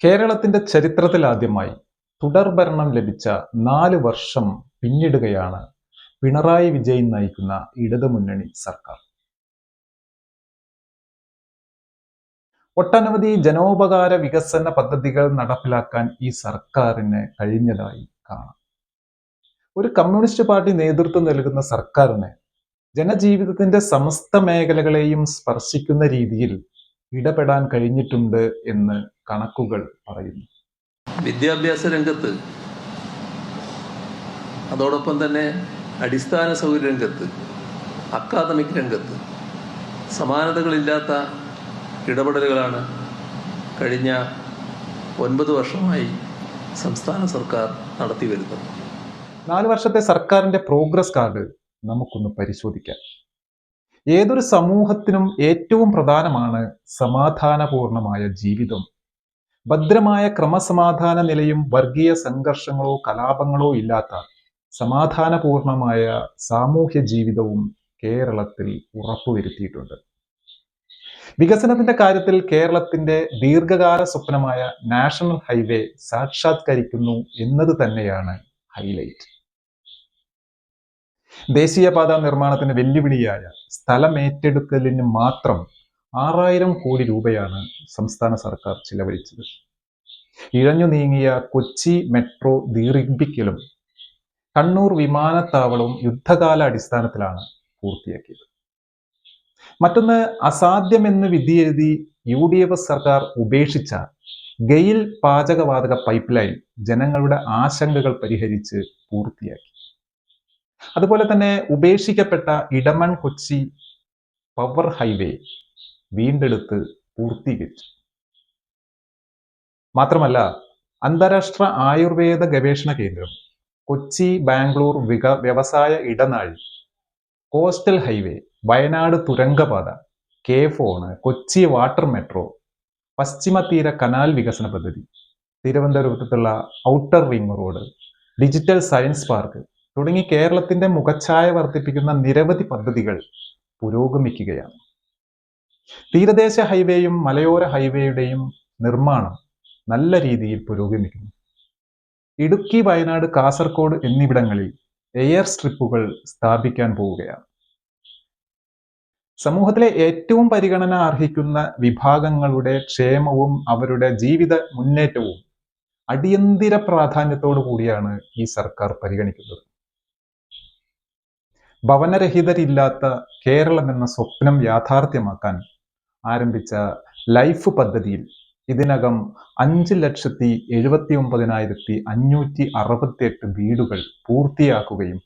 കേരളത്തിന്റെ ചരിത്രത്തിൽ ആദ്യമായി തുടർഭരണം ലഭിച്ച നാല് വർഷം പിന്നിടുകയാണ് പിണറായി വിജയൻ നയിക്കുന്ന ഇടതുമുന്നണി സർക്കാർ. ഒട്ടനവധി ജനോപകാര വികസന പദ്ധതികൾ നടപ്പിലാക്കാൻ ഈ സർക്കാരിന് കഴിഞ്ഞതായി കാണാം. ഒരു കമ്മ്യൂണിസ്റ്റ് പാർട്ടി നേതൃത്വം നൽകുന്ന സർക്കാരിന് ജനജീവിതത്തിന്റെ സമസ്ത മേഖലകളെയും സ്പർശിക്കുന്ന രീതിയിൽ ഇടപെടാൻ കഴിഞ്ഞിട്ടുണ്ട് എന്ന് കണക്കുകൾ പറയുന്നു. വിദ്യാഭ്യാസ രംഗത്ത് അതോടൊപ്പം തന്നെ അടിസ്ഥാന സൗകര്യ രംഗത്ത് അക്കാദമിക് രംഗത്ത് സമാനതകളില്ലാത്ത ഇടപെടലുകളാണ് കഴിഞ്ഞ ഒൻപത് വർഷമായി സംസ്ഥാന സർക്കാർ നടത്തി വരുന്നത്. നാല് വർഷത്തെ സർക്കാരിന്റെ പ്രോഗ്രസ് കാർഡ് നമുക്കൊന്ന് പരിശോധിക്കാം. ഏതൊരു സമൂഹത്തിനും ഏറ്റവും പ്രധാനമാണ് സമാധാനപൂർണമായ ജീവിതം ഭദ്രമായ ക്രമസമാധാന നിലയും വർഗീയ സംഘർഷങ്ങളോ കലാപങ്ങളോ ഇല്ലാത്ത സമാധാനപൂർണമായ സാമൂഹ്യ ജീവിതവും കേരളത്തിൽ ഉറപ്പുവരുത്തിയിട്ടുണ്ട്. വികസനത്തിന്റെ കാര്യത്തിൽ കേരളത്തിന്റെ ദീർഘകാല സ്വപ്നമായ നാഷണൽ ഹൈവേ സാക്ഷാത്കരിക്കുന്നു എന്നത് തന്നെയാണ് ഹൈലൈറ്റ്. ദേശീയപാത നിർമ്മാണത്തിന് വെല്ലുവിളിയായ സ്ഥലമേറ്റെടുക്കലിന് മാത്രം ആറായിരം കോടി രൂപയാണ് സംസ്ഥാന സർക്കാർ ചിലവഴിച്ചത്. ഇഴഞ്ഞു നീങ്ങിയ കൊച്ചി മെട്രോ ദീർഘിപ്പിക്കലും കണ്ണൂർ വിമാനത്താവളവും യുദ്ധകാല അടിസ്ഥാനത്തിലാണ് പൂർത്തിയാക്കിയത്. മറ്റൊന്ന് അസാധ്യമെന്ന് വിധിയെഴുതി യു ഡി എഫ് സർക്കാർ ഉപേക്ഷിച്ച ഗെയിൽ പാചകവാതക പൈപ്പ് ലൈൻ ജനങ്ങളുടെ ആശങ്കകൾ പരിഹരിച്ച് പൂർത്തിയാക്കി. അതുപോലെ തന്നെ ഉപേക്ഷിക്കപ്പെട്ട ഇടമൺ കൊച്ചി പവർ ഹൈവേ വീണ്ടെടുത്ത് പൂർത്തീകരിച്ചു. മാത്രമല്ല അന്താരാഷ്ട്ര ആയുർവേദ ഗവേഷണ കേന്ദ്രം കൊച്ചി ബാംഗ്ലൂർ വിക വ്യവസായ ഇടനാഴി coastal highway Wayanad തുരങ്കപാത K FON Kochi water metro പശ്ചിമ തീര കനാൽ വികസന പദ്ധതി തിരുവനന്തപുരത്തുള്ള outer ring road digital science park തുടങ്ങി കേരളത്തിന്റെ മുഖച്ഛായ വർദ്ധിപ്പിക്കുന്ന നിരവധി പദ്ധതികൾ പുരോഗമിക്കുകയാണ്. തീരദേശ ഹൈവേയും മലയോര ഹൈവേയുടെയും നിർമ്മാണം നല്ല രീതിയിൽ പുരോഗമിക്കുന്നു. ഇടുക്കി വയനാട് കാസർഗോഡ് എന്നിവിടങ്ങളിൽ എയർ സ്ട്രിപ്പുകൾ സ്ഥാപിക്കാൻ പോവുകയാണ്. സമൂഹത്തിലെ ഏറ്റവും പരിഗണന അർഹിക്കുന്ന വിഭാഗങ്ങളുടെ ക്ഷേമവും അവരുടെ ജീവിത മുന്നേറ്റവും അടിയന്തിര പ്രാധാന്യത്തോടു കൂടിയാണ് ഈ സർക്കാർ പരിഗണിക്കുന്നത്. ഭവനരഹിതരില്ലാത്ത കേരളം എന്ന സ്വപ്നം യാഥാർത്ഥ്യമാക്കാൻ ആരംഭിച്ച ലൈഫ് പദ്ധതിയിൽ ഇതിനകം അഞ്ച് ലക്ഷത്തി എഴുപത്തി ഒമ്പതിനായിരത്തി അഞ്ഞൂറ്റി അറുപത്തിയെട്ട് വീടുകൾ പൂർത്തിയാക്കുകയും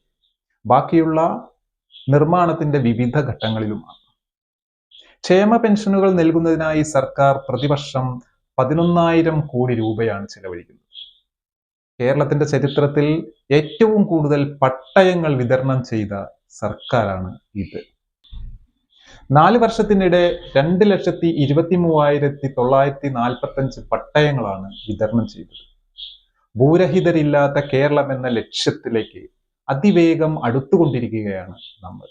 ബാക്കിയുള്ള നിർമ്മാണത്തിന്റെ വിവിധ ഘട്ടങ്ങളിലുമാണ്. ക്ഷേമ പെൻഷനുകൾ നൽകുന്നതിനായി സർക്കാർ പ്രതിവർഷം പതിനൊന്നായിരം കോടി രൂപയാണ് ചെലവഴിക്കുന്നത്. കേരളത്തിന്റെ ചരിത്രത്തിൽ ഏറ്റവും കൂടുതൽ പട്ടയങ്ങൾ വിതരണം ചെയ്ത സർക്കാരാണ് ഇത്. നാല് വർഷത്തിനിടെ രണ്ട് ലക്ഷത്തി ഇരുപത്തി മൂവായിരത്തി തൊള്ളായിരത്തി നാൽപ്പത്തി അഞ്ച് പട്ടയങ്ങളാണ് വിതരണം ചെയ്തത്. ഭൂരഹിതരില്ലാത്ത കേരളം എന്ന ലക്ഷ്യത്തിലേക്ക് അതിവേഗം അടുത്തുകൊണ്ടിരിക്കുകയാണ് നമ്മൾ.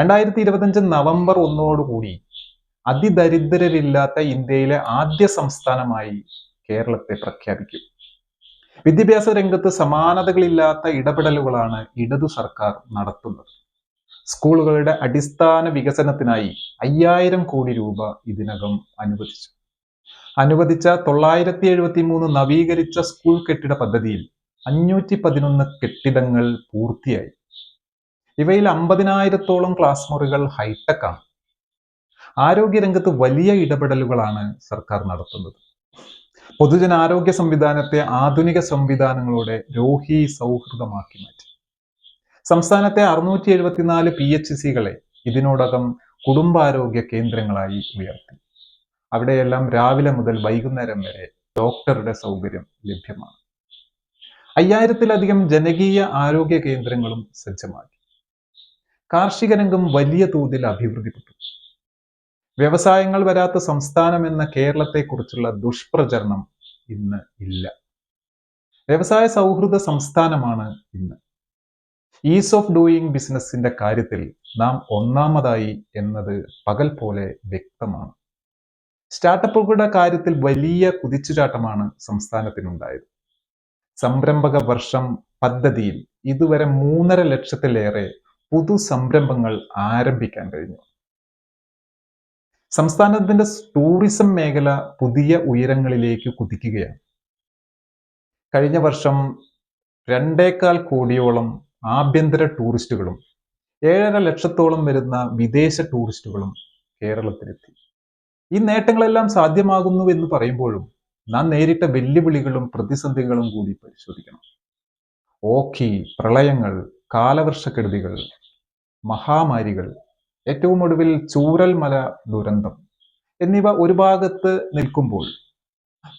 രണ്ടായിരത്തി ഇരുപത്തഞ്ച് നവംബർ ഒന്നോടുകൂടി അതിദരിദ്രരില്ലാത്ത ഇന്ത്യയിലെ ആദ്യ സംസ്ഥാനമായി കേരളത്തെ പ്രഖ്യാപിക്കും. വിദ്യാഭ്യാസ രംഗത്ത് സമാനതകളില്ലാത്ത ഇടപെടലുകളാണ് ഇടതു സർക്കാർ നടത്തുന്നത്. സ്കൂളുകളുടെ അടിസ്ഥാന വികസനത്തിനായി അയ്യായിരം കോടി രൂപ ഇതിനകം അനുവദിച്ചു. അനുവദിച്ച തൊള്ളായിരത്തി എഴുപത്തി മൂന്ന് നവീകരിച്ച സ്കൂൾ കെട്ടിട പദ്ധതിയിൽ അഞ്ഞൂറ്റി പതിനൊന്ന് കെട്ടിടങ്ങൾ പൂർത്തിയായി. ഇവയിൽ അമ്പതിനായിരത്തോളം ക്ലാസ് മുറികൾ ഹൈടെക് ആണ്. ആരോഗ്യരംഗത്ത് വലിയ ഇടപെടലുകളാണ് സർക്കാർ നടത്തുന്നത്. പൊതുജനാരോഗ്യ സംവിധാനത്തെ ആധുനിക സംവിധാനങ്ങളോടെ രോഹി സൗഹൃദമാക്കി മാറ്റി. സംസ്ഥാനത്തെ അറുന്നൂറ്റി എഴുപത്തിനാല് പി എച്ച് സികളെ ഇതിനോടകം കുടുംബാരോഗ്യ കേന്ദ്രങ്ങളായി ഉയർത്തി. അവിടെയെല്ലാം രാവിലെ മുതൽ വൈകുന്നേരം വരെ ഡോക്ടറുടെ സൗകര്യം ലഭ്യമാണ്. അയ്യായിരത്തിലധികം ജനകീയ ആരോഗ്യ കേന്ദ്രങ്ങളും സജ്ജമാക്കി. കാർഷിക രംഗം വലിയ തോതിൽ അഭിവൃദ്ധിപ്പെട്ടു. വ്യവസായങ്ങൾ വരാത്ത സംസ്ഥാനം എന്ന കേരളത്തെക്കുറിച്ചുള്ള ദുഷ്പ്രചരണം ഇന്ന് ഇല്ല. വ്യവസായ സൗഹൃദ സംസ്ഥാനമാണ് ഇന്ന്. ഈസ് ഓഫ് ഡൂയിങ് ബിസിനസിന്റെ കാര്യത്തിൽ നാം ഒന്നാമതായി എന്നത് പകൽ പോലെ വ്യക്തമാണ്. സ്റ്റാർട്ടപ്പുകളുടെ കാര്യത്തിൽ വലിയ കുതിച്ചുചാട്ടമാണ് സംസ്ഥാനത്തിനുണ്ടായത്. സംരംഭക വർഷം പദ്ധതിയിൽ ഇതുവരെ മൂന്നര ലക്ഷത്തിലേറെ പുതു സംരംഭങ്ങൾ ആരംഭിക്കാൻ കഴിഞ്ഞു. സംസ്ഥാനത്തിന്റെ ടൂറിസം മേഖല പുതിയ ഉയരങ്ങളിലേക്ക് കുതിക്കുകയാണ്. കഴിഞ്ഞ വർഷം രണ്ടേകാൽ കോടിയോളം ആഭ്യന്തര ടൂറിസ്റ്റുകളും ഏഴര ലക്ഷത്തോളം വരുന്ന വിദേശ ടൂറിസ്റ്റുകളും കേരളത്തിലെത്തി. ഈ നേട്ടങ്ങളെല്ലാം സാധ്യമാകുന്നു എന്ന് പറയുമ്പോഴും നാം നേരിട്ട വെല്ലുവിളികളും പ്രതിസന്ധികളും കൂടി പരിശോധിക്കണം. ഓഖി പ്രളയങ്ങൾ കാലവർഷക്കെടുതികൾ മഹാമാരികൾ ഏറ്റവും ഒടുവിൽ ചൂരൽമല ദുരന്തം എന്നിവ ഒരു ഭാഗത്ത് നിൽക്കുമ്പോൾ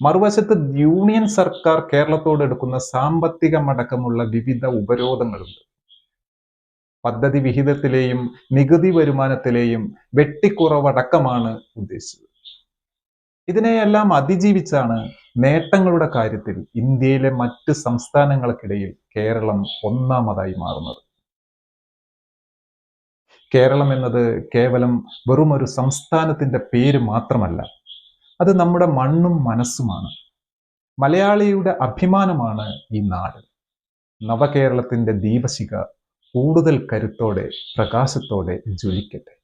മറുവശത്ത് യൂണിയൻ സർക്കാർ കേരളത്തോട് എടുക്കുന്ന സാമ്പത്തികമടക്കമുള്ള വിവിധ ഉപരോധങ്ങളുണ്ട്. പദ്ധതി വിഹിതത്തിലെയും നികുതി വരുമാനത്തിലെയും വെട്ടിക്കുറവടക്കമാണ് ഉദ്ദേശിച്ചത്. ഇതിനെയെല്ലാം അതിജീവിച്ചാണ് നേട്ടങ്ങളുടെ കാര്യത്തിൽ ഇന്ത്യയിലെ മറ്റ് സംസ്ഥാനങ്ങൾക്കിടയിൽ കേരളം ഒന്നാമതായി മാറുന്നത്. കേരളം എന്നത് കേവലം വെറുമൊരു സംസ്ഥാനത്തിന്റെ പേര് മാത്രമല്ല അത് നമ്മുടെ മണ്ണും മനസ്സുമാണ്. മലയാളിയുടെ അഭിമാനമാണ് ഈ നാട്. നവകേരളത്തിന്റെ ദീപശിഖ കൂടുതൽ കരുത്തോടെ പ്രകാശത്തോടെ ജ്വലിക്കട്ടെ.